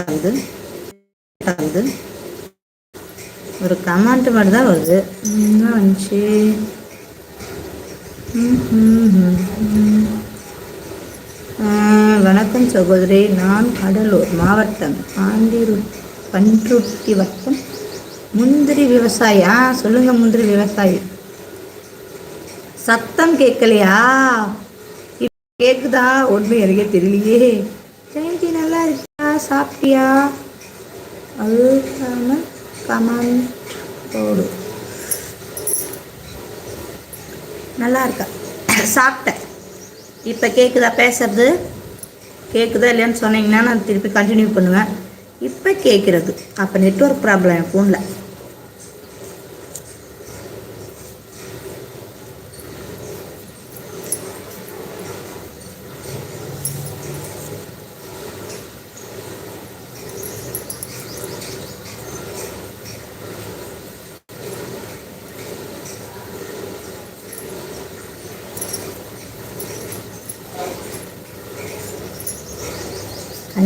ஆகுது ஆகுது ஒரு கமெண்ட் மட்டும் தான் வருது. என்ன வந்துச்சு? வணக்கம் சகோதரி. நான் கடலூர் மாவட்டம் பாண்டிரு பன்ருட்டி வட்டம் முந்திரி விவசாயி. ஆ சொல்லுங்க முந்திரி விவசாயி. சத்தம் கேட்கலையா? கேக்குதா? ஒன்றும் எனக்கே தெரியலையே. ஜெயந்தி சாப்பிட்டியா? அதுக்கான கமெண்ட் போடு. நல்லா இருக்க? சாப்பிட்டேன். இப்போ கேட்குதா பேசுறது? கேட்குதா இல்லையான்னு சொன்னீங்கன்னா நான் திருப்பி கண்டினியூ பண்ணுவேன். இப்போ கேட்குறது அப்போ நெட்வொர்க் ப்ராப்ளம் என் ஃபோனில்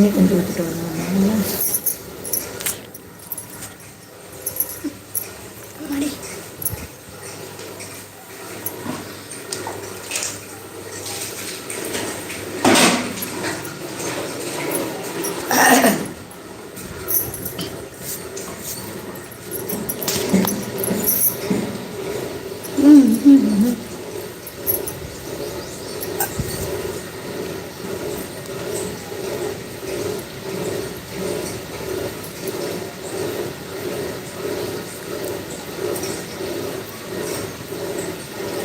అన్నీ కొంచెం పెట్టుకోవాలి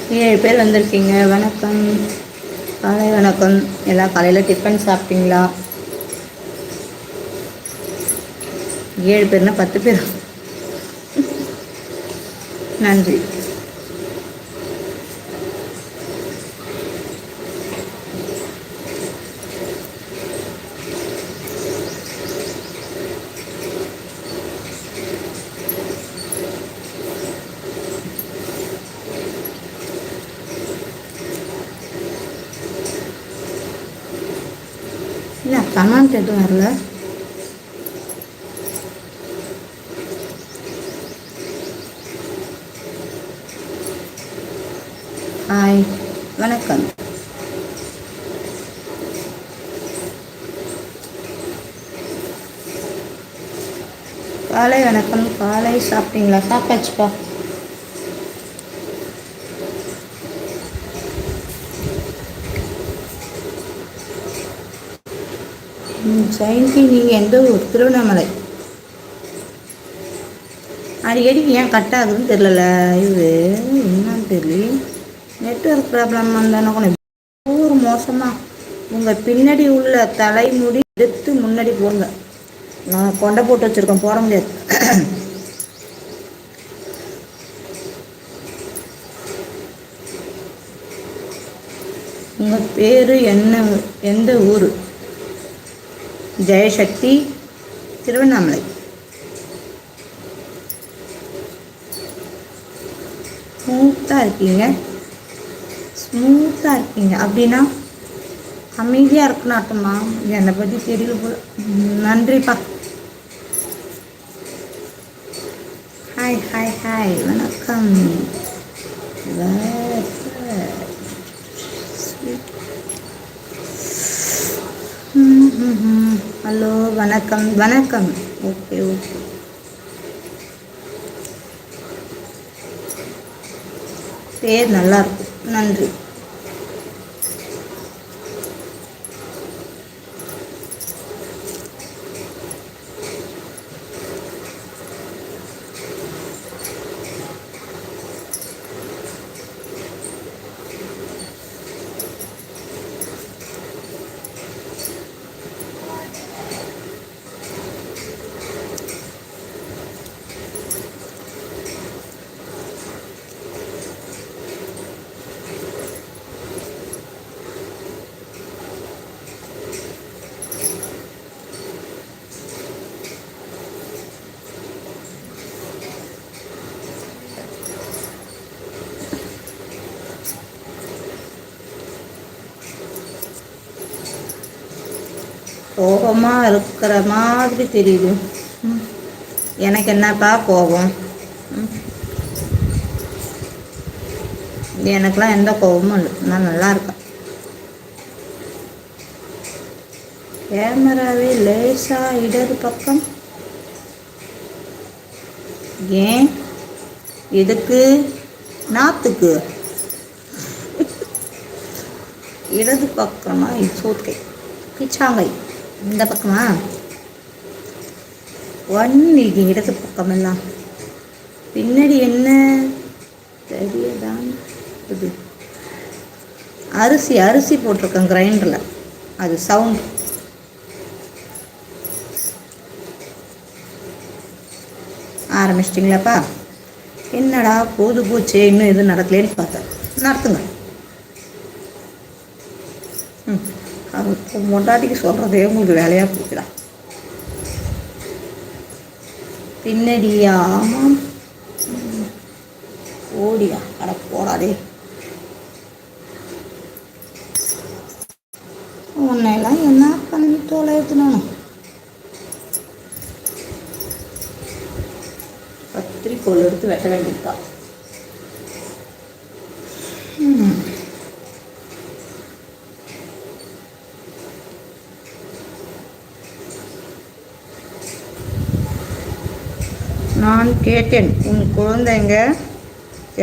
ஏழு பேர் வந்திருக்கீங்க. வணக்கம். காலை வணக்கம். எல்லாம் காலையில் டிஃபன் சாப்பிட்டீங்களா? ஏழு பேர்னா பத்து பேர்? நன்றி இல்லை கமெண்ட் எதுவும் வரல. ஹாய் வணக்கம். காலை வணக்கம். காலை சாப்பிட்டீங்களா? சாப்பிட்டாச்சுப்பா ம், ஜெயந்தி நீங்கள் எந்த ஊர் திருவண்ணாமலை? அடிக்கடி ஏன் கட் ஆகுதுன்னு தெரியல இது என்னன்னு தெரியல. நெட்ஒர்க் ப்ராப்ளம் வந்தானே ஒரு மோசமாக உங்கள் பின்னாடி உள்ள தலைமுடி எடுத்து முன்னாடி போங்க நான் கொண்டை போட்டு வச்சுருக்கேன் போட முடியாது. உங்கள் பேர் என்ன எந்த ஊர்? ஜெயசக்தி திருவண்ணாமலை. ஸ்மூத்தாக இருக்கீங்க. ஸ்மூத்தாக இருக்கீங்க. அப்படின்னா அமைதியாக இருக்கணும் அர்த்தமா? என்னை பற்றி தெரியல போல. நன்றிப்பா. ஹாய் ஹாய் ஹாய் வணக்கம் Very good. Sweet. ம், ம், ம். ஹலோ வணக்கம் வணக்கம் ஓகே ஓகே பேர் நல்லா இருக்கும் நன்றி கோபமாக இருக்கிற மாதிரி தெரியுது. எனக்கு என்னப்பா கோபம்? எனக்கெலாம் எந்த கோபமும் இல்லை. நான் நல்லா இருக்கேன். கேமராவே லேசாக இடது பக்கம். ஏன்? எதுக்கு? நாத்துக்கு. இடது பக்கமாக சோத்தை பிச்சாங்கை. இந்த பக்கமா? ஒன்று இடது பக்கமெல்லாம். பின்னாடி என்ன? தெரியதான் இது அரிசி அரிசி போட்டிருக்கேன் கிரைண்டரில் அது சவுண்ட் ஆரம்பிச்சிட்டிங்களாப்பா? என்னடா போது போச்சே இன்னும் எதுவும் நடக்கலேன்னு பார்த்தேன். நடத்துங்க ம். அவங்க மொண்டாட்டிக்கு சொல்கிறதே உங்களுக்கு வேலையாக போச்சுடா. பின்னடியா? ஆமாம். ஓடியா அட போடாதே. உன்னையெல்லாம் என்ன பண்ணி தொலைத்துணும் கத்திரிக்கோல் எடுத்து வெட்ட வேண்டியதுதான் ம். நான் கேட்டேன். உன் குழந்தைங்க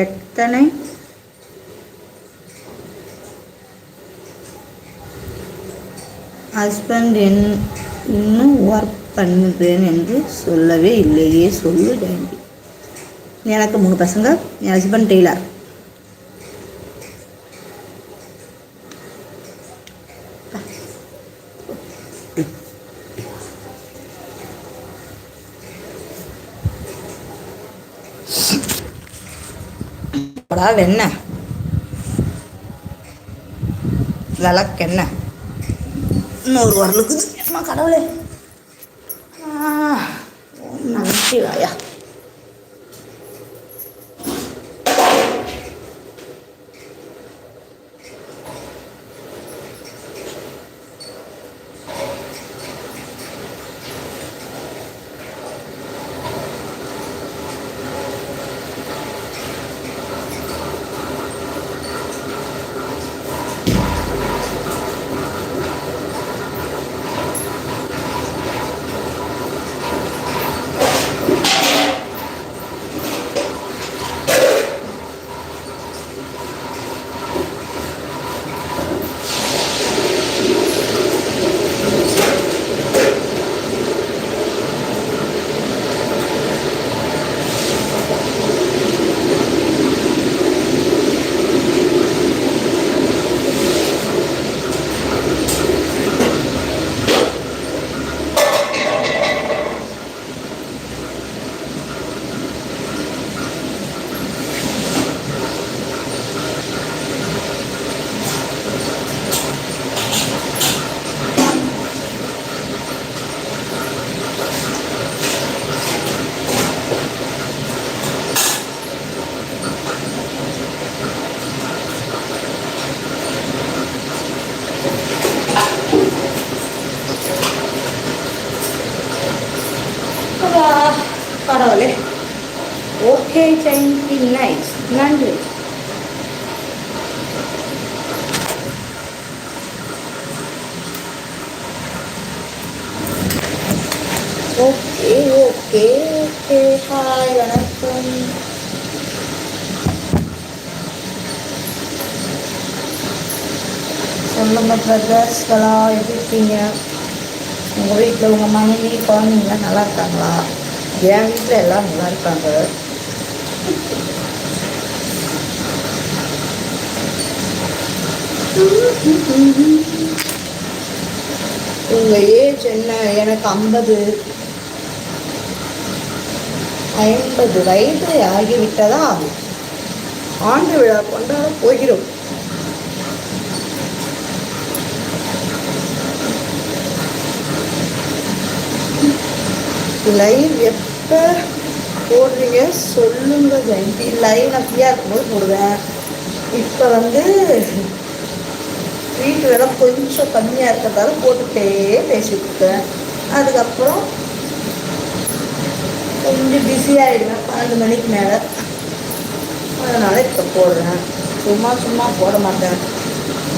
எத்தனை? ஹஸ்பண்ட் என் இன்னும் ஒர்க் பண்ணுறேன் என்று சொல்லவே இல்லையே சொல்லு டேண்டி எனக்கு மூணு பசங்க என் ஹஸ்பண்ட் டெய்லர் அப்படா வெண்ணெய் விளக்கெண்ணெய் இன்னொரு வரலுக்கு அம்மா கடவுளே? நமச்சிவாயா அப்பா, கடவுளே ஓகே தேங்க்யூ நைஸ் நன்றி ஓகே ஓகே ஓகே. ஹாய் வணக்கம். சொல்லுங்க பிரதர்ஸ்களா எப்படி இருக்கீங்க? உங்கள் வீட்டில் உங்கள் மனைவி குழந்தைங்களாம் நல்லா இருக்காங்களா? என் வீட்டில் எல்லாம் நல்லா இருக்காங்க. உங்கள் ஏஜ் என்ன? எனக்கு ஐம்பது. ஐம்பது வயது ஆகிவிட்டதா? ஆண்டு விழா கொண்டாட போகிறோம். லைவ் எப்போ போடுறீங்க? சொல்லுங்க ஜெயந்தி. லைவ் நான் ஃப்ரீயாக இருக்கும்போது போடுவேன். இப்போ வந்து வீட்டு வேலை கொஞ்சம் கம்மியாக இருக்கிறதால போட்டுகிட்டே பேசிட்டு இருக்கேன். அதுக்கப்புறம் கொஞ்சம் பிஸியாகிடுவேன் பன்னெண்டு மணிக்கு மேலே. அதனால் இப்போ போடுறேன். சும்மா சும்மா போட மாட்டேன்.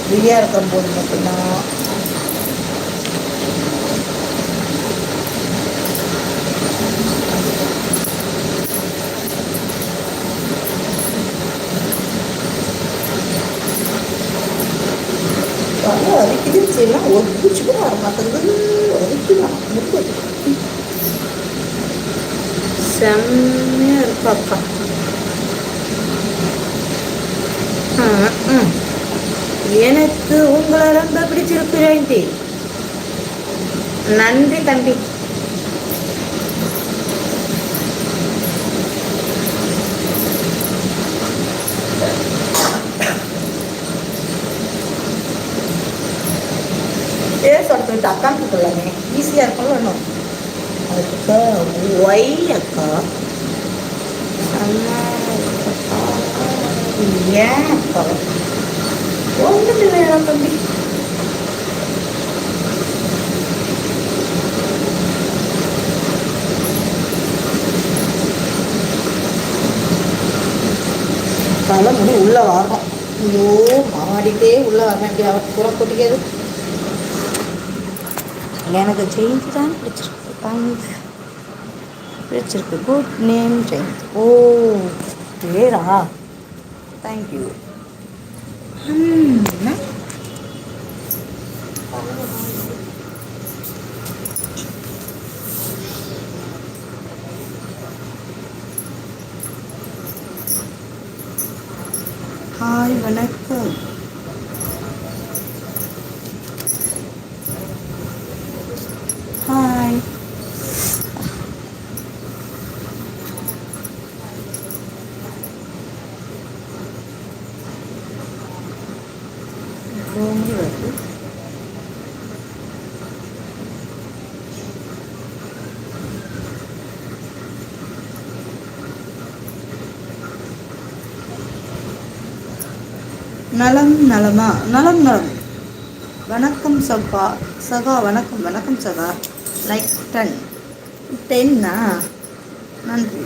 ஃப்ரீயாக இருக்கும் போது மட்டும்தான். தலை வலிக்குது செய்யலாம் ஒரு பூச்சி கூட வர மாட்டேங்குது. வலிக்கலாம் முட்டு செம்மையாக இருப்பாப்பா எனக்கு உங்களை ரொம்ப பிடிச்சிருக்கு ஜெயந்தி. நன்றி தம்பி. ஏ சொல்லிட்டு அக்காவுக்கு கொள்ளாமே ஈஸியாக இருக்கும்ல அக்கா ஒய் அக்கா ஏன் அக்கா ஒன்றும் வேணாம் தம்பி தலைமுடி உள்ளே வரணும். ஐயோ மாடிட்டே உள்ளே வரணும். இப்படி அவர் கொட்டிக்காது. எனக்கு ஜெயந்தி தான் பிடிச்சிருக்கு. தேங்க்ஸ் பிடிச்சிருக்கு குட் நேம் ஜெயந்தி ஓ பேரா? தேங்க்யூ ம் வணக்கம் ஹாய் ரோமி வருது நலம் நலமா நலம் நலம். வணக்கம் சகா சகா வணக்கம் வணக்கம் சகா. லைக் டென் டென்னா நன்றி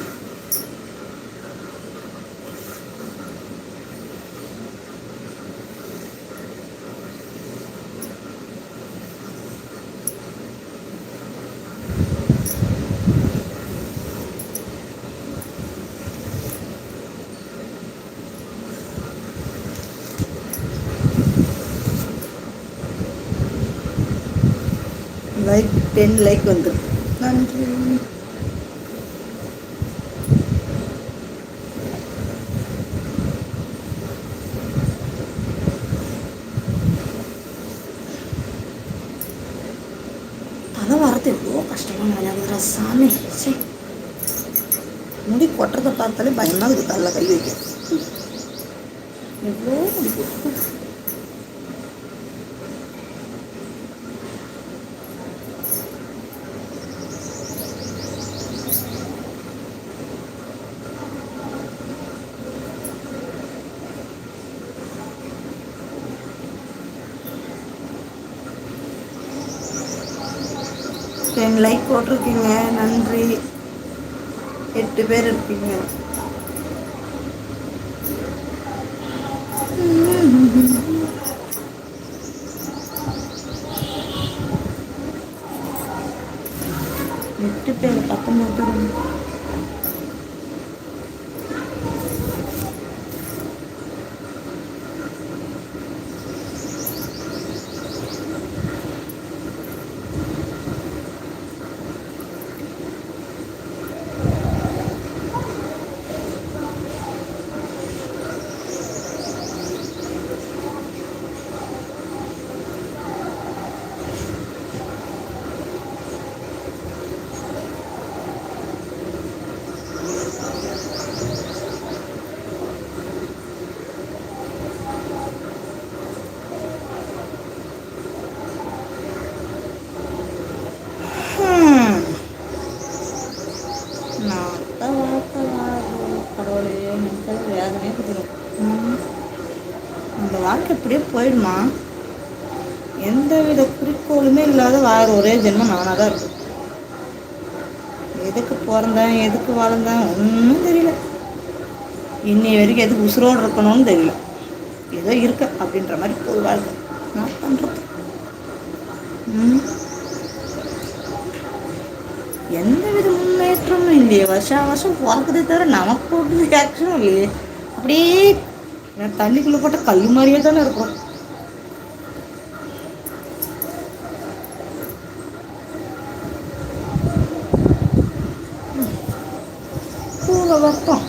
லைக் டென் லைக் வந்து நன்றி தலை வரது எவ்வளோ கஷ்டமான வேலை சாமி சரி முடி கொட்டுறதை பார்த்தாலே பயமாக இருக்குது தலை கை வைக்க எவ்வளோ முடி கொட்டுது. டென் லைக் போட்டிருக்கீங்க. நன்றி. எட்டு பேர் இருக்கீங்க எட்டு பேர் பத்தொம்பது பேர் ஹம். நாத்த வார்த்த வாரு. கடவுளே, எனக்கு வேதனையே குதிரும். ம். அந்த வாழ்க்கை இப்படியே போயிடுமா எந்த வித குறிக்கோளுமே இல்லாத வாழ ஒரே ஜென்மம் நானாக தான் இருக்கும். எதுக்கு பிறந்தேன் எதுக்கு வாழ்ந்தேன் ஒன்றும் தெரியல. இன்னை வரைக்கும் எதுக்கு உசுரோடு இருக்கணும்னு தெரியல. ஏதோ இருக்க அப்படின்ற மாதிரி போய் வாழ்க்கை. நான் பண்ணுறது எந்த வித முன்னேற்றமும் இல்லையே. வருஷம் வருஷம் பிறக்குதே தவிர நமக்கு ஒரு ரியாக்ஷனும் இல்லையே. அப்படியே தண்ணிக்குள்ளே போட்ட கல் மாதிரியே தானே இருக்கும் பூவை வைப்போம்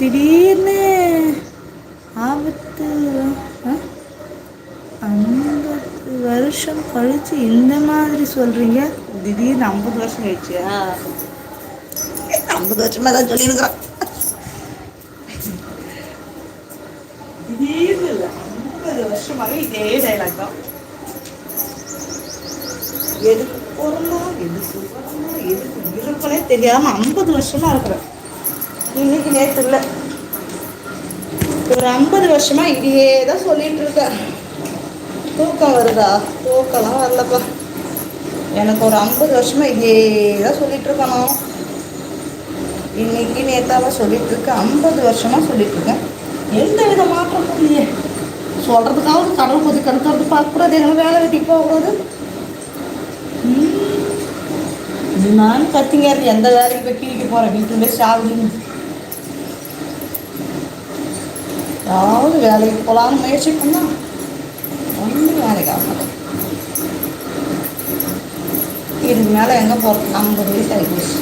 திடீர்னு ஆபத்து ஐம்பது வருஷம் கழிச்சு இந்த மாதிரி சொல்றீங்க? திடீர்னு ஐம்பது வருஷம் கழிச்சியா ஐம்பது வருஷமா தான் சொல்லியிருக்கிறோம். திடீர்னு இல்லை ஐம்பது இதே டைலாக் தான். எதுக்கு பிறந்தோம் எதுக்கு வரணும் எதுக்கு இருக்கனே தெரியாம ஐம்பது வருஷமா இருக்கிறேன் இன்னைக்கு நேற்று இல்லை. ஒரு ஐம்பது வருஷமா இதையே தான் சொல்லிட்டு இருக்கேன். தூக்கம் வருதா? தூக்கம்லாம் வரலப்பா. எனக்கு ஒரு ஐம்பது வருஷமா இதே தான் சொல்லிட்டு இருக்கணும் இன்னைக்கு நேத்தாவா சொல்லிட்டு இருக்கேன் ஐம்பது வருஷமா சொல்லிட்டு இருக்கேன் எந்த வித மாற்றமும் இல்லையே. சொல்றதுக்காவது கடவுள் கொஞ்சம் கடுக்கிறது பார்க்கக்கூடாது. எங்களை வேலை வெட்டி போகக்கூடாது. நான் கத்திங்க எந்த வேலைக்கு போய் கீழிக்க போறேன் வீட்டுல சாவுன்னு ஏதாவது வேலைக்கு போகலான்னு முயற்சி பண்ணா ஒன்றும் வேலைக்கு இதுக்கு மேலே எங்கே போகிறது ஐம்பது வயசு ஆகிடுச்சு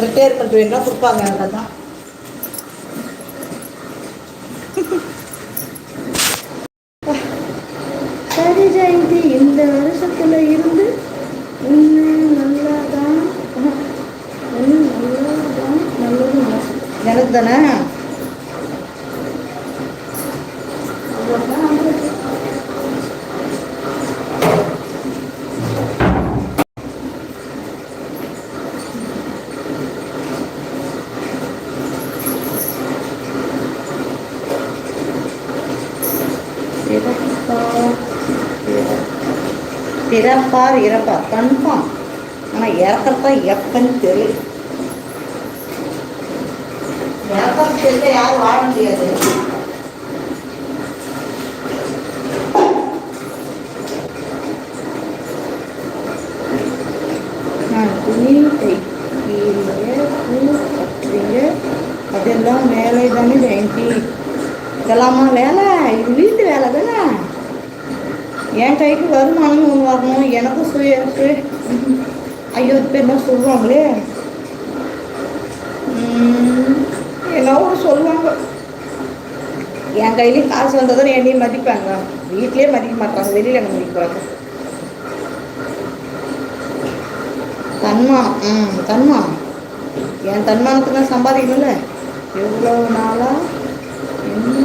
ரிட்டையர்மெண்ட் வேணா கொடுப்பாங்க எனக்கு தான் சரி ஜெயந்தி இந்த வருஷத்தில் இருந்து இன்னும் நல்லா தான் இன்னும் நல்லா தான் நல்லது எனக்கு தானே பிறப்பார் இறப்பார். கன்ஃபார்ம் ஆனால் இறக்கிறதா எப்பன்னு தெரியும் இறக்கிறது தெரியல யாரும் வாழ முடியாது. துணி அதெல்லாம் வேலை தானே ஜெயந்தி இதெல்லாமா வேலை இது வீட்டு வேலை தானே என் கைக்கு வருமானம் ஒன்று வரணும். எனக்கும் சுய சுய ஐயோ பேர் தான் சொல்லுவாங்களே? என்ன சொல்லுவாங்க. என் கையிலேயும் காசு வந்தால் தான் என்னையும் மதிப்பாங்க. வீட்லேயே மதிக்க மாட்டாங்க. வெளியில் என்ன மதிக்கிறாங்க தன்மானம் ம் தன்மானம் என் தன்மானத்துக்கு நான் சம்பாதிக்கணும்ல? எவ்வளோ நாளாக என்ன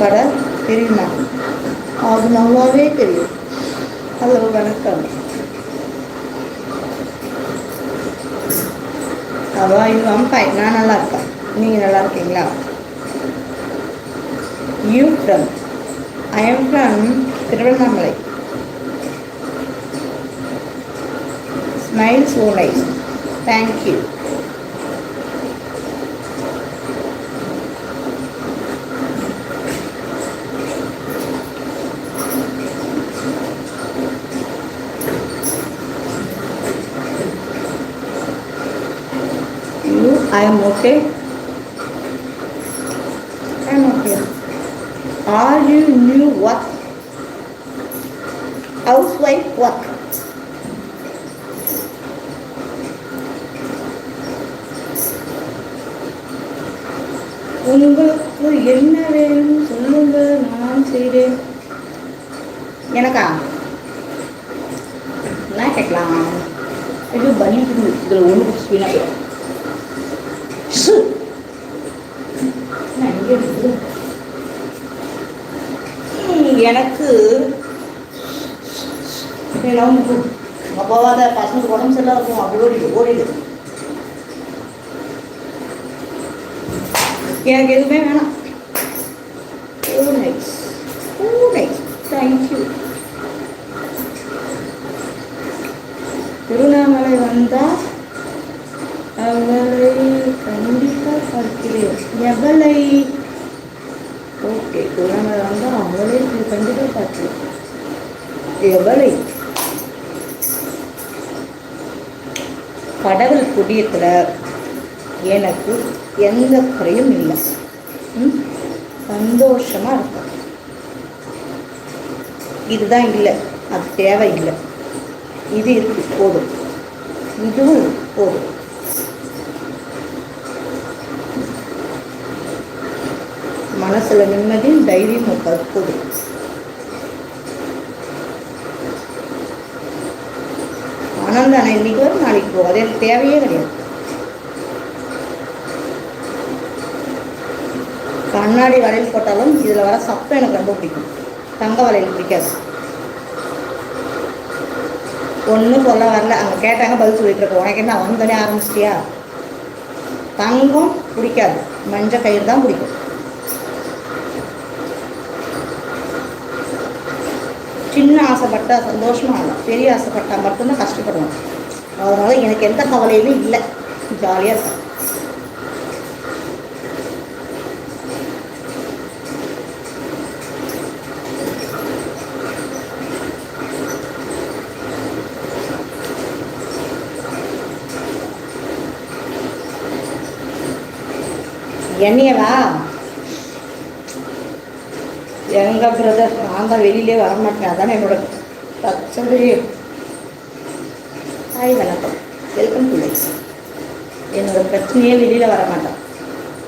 கடை தெரியுமா? அது நல்லாவே தெரியும். ஹலோ வணக்கம் அவா யூ ஃபைன் நான் நல்லா இருக்கேன். நீங்கள் நல்லா இருக்கீங்களா? You from I am from Tiruvannamalai. Smile so nice thank you You, I am okay. I am okay. Are you new what? Housewife what? உங்களுக்கு என்ன வேணும் சொல்லுங்க நான் செய்கிறேன் எனக்கா நான் கேட்கலாம் இது வலிக்குது இதில் ஒன்று ஸ்பீனாக போயிடும் சு என்ன இங்கே இருக்குது? ம், எனக்கு உடம்புக்கு போகாத பசங்களுக்கு உடம்பு சரியில்லா இருக்கும் அப்படி ஓடிடு ஓடிடு. எனக்கு எதுவுமே வேணாம். ஓ nice oh nice thank you Tiruvannamalai வந்தால் அவளை கண்டிப்பாக பார்க்கிறேன். எவளை? ஓகே திருவண்ணாமலை வந்தால் அவளை கண்டிப்பாக பார்க்கிறேன். எவளை? கடவுள் குடியத்தில் எனக்கு எந்த குறையும் இல்லை. சந்தோஷமாக இருக்கும். இதுதான் இல்லை. அது தேவையில்லை இது இருக்கு போதும். இதுவும் போதும். மனசில் நிம்மதியும் தைரியமும் போதும். பணம் தானே இன்றைக்கி வரும் நாளைக்கு போகும் அது எனக்கு தேவையே கிடையாது. கண்ணாடி வளையல் போட்டாலும் இதில் வர சப்பம் எனக்கு ரொம்ப பிடிக்கும். தங்க வளையல் பிடிக்காது. ஒன்றும் சொல்ல வரல அங்கே கேட்டாங்க பதில் சொல்லிட்டு இருக்கோம் உனக்கு என்ன வந்தோடனே ஆரம்பிச்சிட்டியா? தங்கம் பிடிக்காது. மஞ்சள் கயிறு தான் பிடிக்கும். சின்ன ஆசைப்பட்டா சந்தோஷமா இல்லை பெரிய ஆசைப்பட்டா மட்டும்தான் கஷ்டப்படுவான். அதனால எனக்கு எந்த கவலையுமே இல்லை. ஜாலியாக இருக்கேன் என்னையவா? எங்க பிரதர் நான் தான் வெளியிலே வர மாட்டேன் அதானே என்னோட பிரச்சனையே ஹாய் வணக்கம். வெல்கம் டு லைஃப் என்னோட பிரச்சனையே வெளியில் வர மாட்டேன்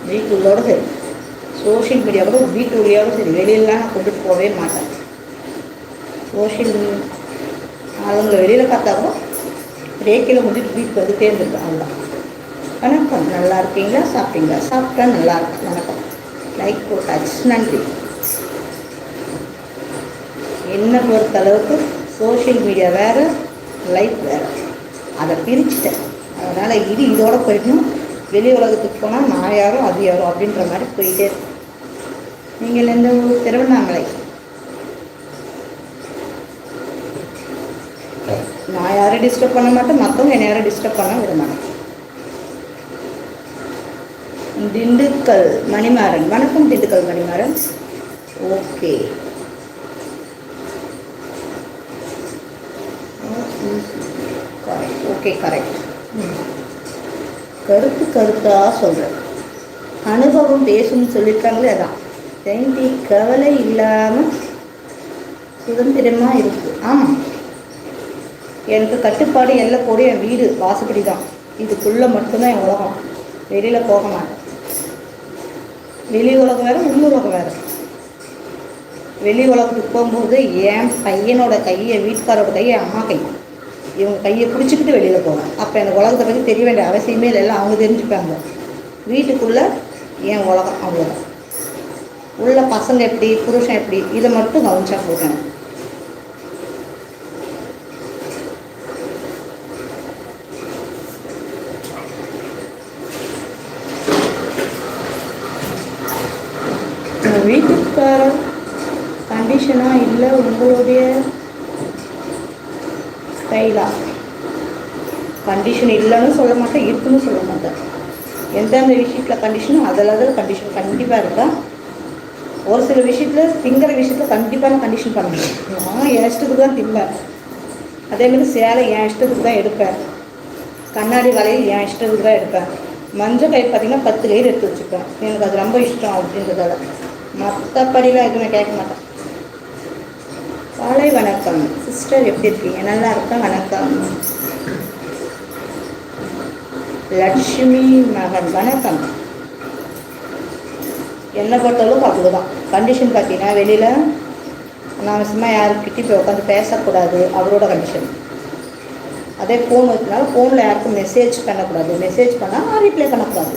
வீட்டுள்ளோட சரி. சோஷியல் மீடியாவோட வீட்டு உள்ளியோட சரி. வெளியிலலாம் நான் கொண்டுட்டு போகவே மாட்டேன். சோஷியல் அவங்கள வெளியில் பார்த்தா கூட ரேக்கில் முடிச்சுட்டு வீட்டுக்கு வந்து இருந்திருக்கேன் அவ்வளோதான் வணக்கம். நல்லா இருக்கீங்களா? சாப்பிட்டீங்களா? சாப்பிட்டா நல்லா இருக்கு வணக்கம். லைக் போட்டாச்சு. நன்றி. என்னை பொறுத்த அளவுக்கு சோஷியல் மீடியா வேறு லைஃப் வேறு. அதை பிரிச்சுட்டேன். அதனால் இது இதோட போயிடணும் வெளி உலகத்துக்கு போனால் நான் யாரோ அது யாரோ அப்படின்ற மாதிரி போயிட்டே இருக்கு. நீங்கள் எந்த ஊர்? திருவண்ணாமலை. நான் யாரையும் டிஸ்டர்ப் பண்ண மாட்டேன். மற்றவங்க என்னை யாரும் டிஸ்டர்ப் பண்ண விட மாட்டேன் திண்டுக்கல் மணிமாறன். வணக்கம் Dindigul Manimaran. Okay correct okay correct கருத்து கருத்தாக சொல்கிறேன் அனுபவம் பேசும்னு சொல்லியிருக்காங்களே அதான். ஜெயந்தி கவலை இல்லாமல் சுதந்திரமாக இருக்குது ஆமாம் எனக்கு கட்டுப்பாடு எல்லாம் கூட என் வீடு வாசப்படி தான். இதுக்குள்ளே மட்டும்தான் என் உலகம். வெளியில் போக மாட்டேன். வெளி உலகம் வேறு உள் உலகம் வேறு. வெளி உலகத்துக்கு போகும்போது என் பையனோட கையை வீட்டுக்காரோட கையை அம்மா கை இவங்க கையை பிடிச்சிக்கிட்டு வெளியில் போவேன். அப்போ எனக்கு உலகத்தை பற்றி தெரிய வேண்டிய அவசியமே இல்லை. எல்லாம் அவங்க தெரிஞ்சுப்பாங்க. வீட்டுக்குள்ளே என் உலகம் அவ்வளோதான் உள்ள பசங்க எப்படி புருஷன் எப்படி இதை மட்டும் கவனிச்சா போட்டேன் வீட்டுக்கார கண்டிஷனாக இல்லை உங்களுடைய கையிலா. கண்டிஷன் இல்லைன்னு சொல்ல மாட்டேன் இருக்குன்னு சொல்ல மாட்டேன். எந்தெந்த விஷயத்தில் கண்டிஷனும் அதில் அதில் கண்டிஷன் கண்டிப்பாக இருக்கா? ஒரு சில விஷயத்தில் திங்கிற விஷயத்தில் கண்டிப்பாக நான் கண்டிஷன் பண்ண முடியும் நான் என் இஷ்டத்துக்கு தான் திம்பேன். அதேமாதிரி சேலை என் இஷ்டத்துக்கு தான் எடுப்பேன். கண்ணாடி வளையல் என் இஷ்டத்துக்கு தான் எடுப்பேன். மஞ்சள் கயிறு பார்த்தீங்கன்னா பத்து கயிறு எடுத்து வச்சுப்பேன். எனக்கு அது ரொம்ப இஷ்டம் அப்படின்றதால. மற்றபடிலாம் எதுவும் கேட்க மாட்டேன். காலை வணக்கம். சிஸ்டர் எப்படி இருக்கீங்க? நல்லா இருக்கா வணக்கம். லட்சுமி மகன். வணக்கம். என்னை பொறுத்தளவுக்கு அப்படிதான். கண்டிஷன் பார்த்தீங்கன்னா வெளியில் நான் சும்மா யாருக்கிட்டே போய் உட்காந்து பேசக்கூடாது. அவரோட கண்டிஷன் அதே ஃபோன் வைக்கிறனால ஃபோனில் யாருக்கும் மெசேஜ் பண்ணக்கூடாது. மெசேஜ் பண்ணால் நான் ரிப்ளை பண்ணக்கூடாது.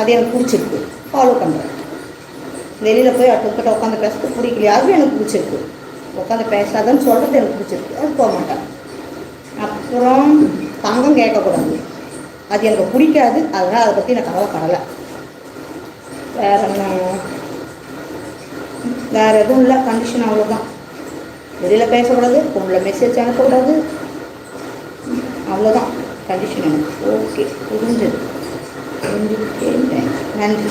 அது எனக்கு பிடிச்சிருக்கு. ஃபாலோ பண்ணுறேன் வெளியில் போய் அடுத்தக்கிட்ட உட்காந்து பேசுறது பிடிக்கலையாவது எனக்கு பிடிச்சிருக்கு. உட்காந்து பேசாதன்னு சொல்கிறது எனக்கு பிடிச்சிருக்கு. அது போக மாட்டேன். அப்புறம் தங்கம் கேட்கக்கூடாது. அது எனக்கு பிடிக்காது. அதனால் அதை பற்றி நான் கவலைப்படலை. வேற என்ன? வேறு எதுவும் இல்லை. கண்டிஷன் அவ்வளோதான் வெளியில் பேசக்கூடாது. ஃபோனில் மெசேஜ் அனுப்பக்கூடாது. அவ்வளோதான் கண்டிஷன் எனக்கு. ஓகே புரிஞ்சது. புரிஞ்சுக்கிட்டே நன்றி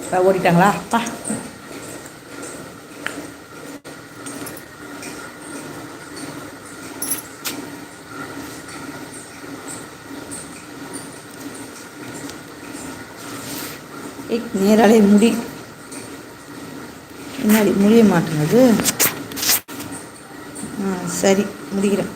இப்போ ஓடிட்டாங்களா அப்பா நேராலே முடி. முன்னாடி முடிய மாட்டேங்குது சரி முடிக்கிறேன்.